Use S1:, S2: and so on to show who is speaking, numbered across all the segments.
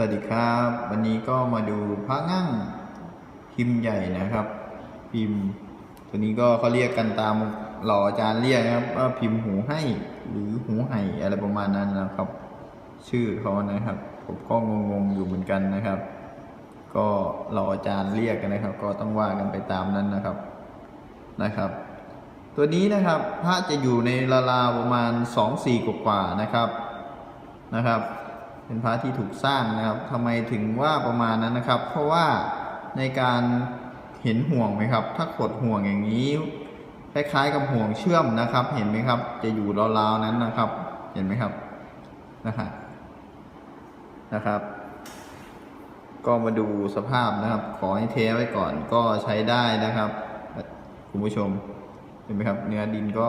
S1: วัสดีครับ วันนี้ก็มาดูพระงั่งพิมพ์ใหญ่นะครับ พิมพ์ ตัวนี้ก็เขาเรียกกันตามหล่ออาจารย์เรียกนะครับว่าพิมพ์หูให้หรือหูไห่อะไรประมาณนั้นนะครับ ชื่อเขานะครับ ผมก็งงๆอยู่เหมือนกันนะครับ ก็หล่ออาจารย์เรียกกันนะครับ ก็ต้องว่ากันไปตามนั้นนะครับนะครับ ตัวนี้นะครับพระจะอยู่ในราวๆประมาณ 2 4กว่าๆนะครับนะครับ เป็นพระที่ถูกสร้างนะครับทำไมถึงว่าประมาณนั้นนะครับ เพราะว่าในการเห็นห่วงไหมครับ ถ้าขดห่วงอย่างนี้คล้ายๆกับห่วงเชื่อมนะครับ เห็นไหมครับ จะอยู่ราวๆนั้นนะครับ เห็นไหมครับนะครับนะครับ ก็มาดูสภาพนะครับ ขอให้เทไว้ก่อนก็ใช้ได้นะครับคุณผู้ชมเห็นไหมครับ เนื้อดินก็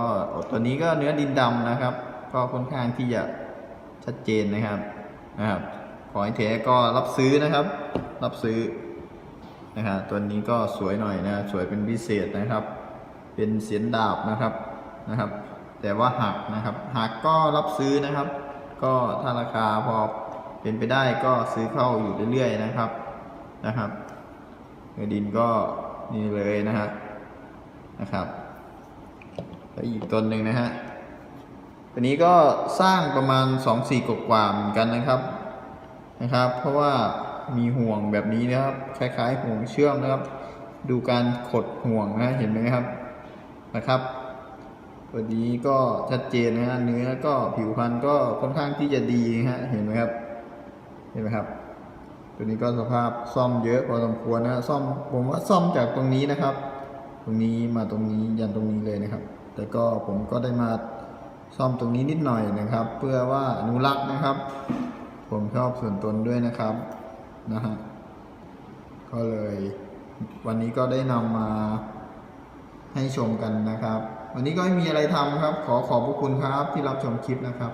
S1: ตัวนี้ก็เนื้อดินดำนะครับ ก็ค่อนข้างที่จะชัดเจนนะครับ นะครับขอให้เทก็รับซื้อนะครับ รับซื้อนะฮะตัวนี้ก็สวยหน่อยนะสวยเป็นพิเศษนะครับ เป็นเสียนดาบนะครับนะครับ แต่ว่าหักนะครับหักก็รับซื้อนะครับ ก็ถ้าราคาพอเป็นไปได้ก็ซื้อเข้าอยู่เรื่อยๆนะครับนะครับเนื้อดินก็นี่เลยนะฮะนะครับแล้วอีกต้นหนึ่งนะฮะ ตัวนี้ก็สร้างประมาณ2 4กว่าเหมือนกันนะครับนะครับ เพราะว่ามีห่วงแบบนี้นะครับ คล้ายๆห่วงเชื่อมนะครับ ดูการขดห่วงนะเห็นไหมครับนะครับตัวนี้ก็ชัดเจนนะฮะเนื้อก็ผิวพรรณก็ค่อนข้างที่จะดีฮะเห็นไหมครับ เห็นไหมครับ ตัวนี้ก็สภาพซ่อมเยอะพอสมควรนะซ่อมผมว่าซ่อมจากตรงนี้นะครับ ตรงนี้มาตรงนี้ยันตรงนี้เลยนะครับ แต่ก็ผมก็ได้มา ซ่อมตรงนี้นิดหน่อยนะครับ เพื่อว่าอนุรักษ์นะครับ ผมชอบส่วนตนด้วยนะครับนะฮะก็เลย วันนี้ก็ได้นำมาให้ชมกันนะครับ วันนี้ก็ไม่มีอะไรทำครับ ขอขอบพระคุณครับที่รับชมคลิปนะครับ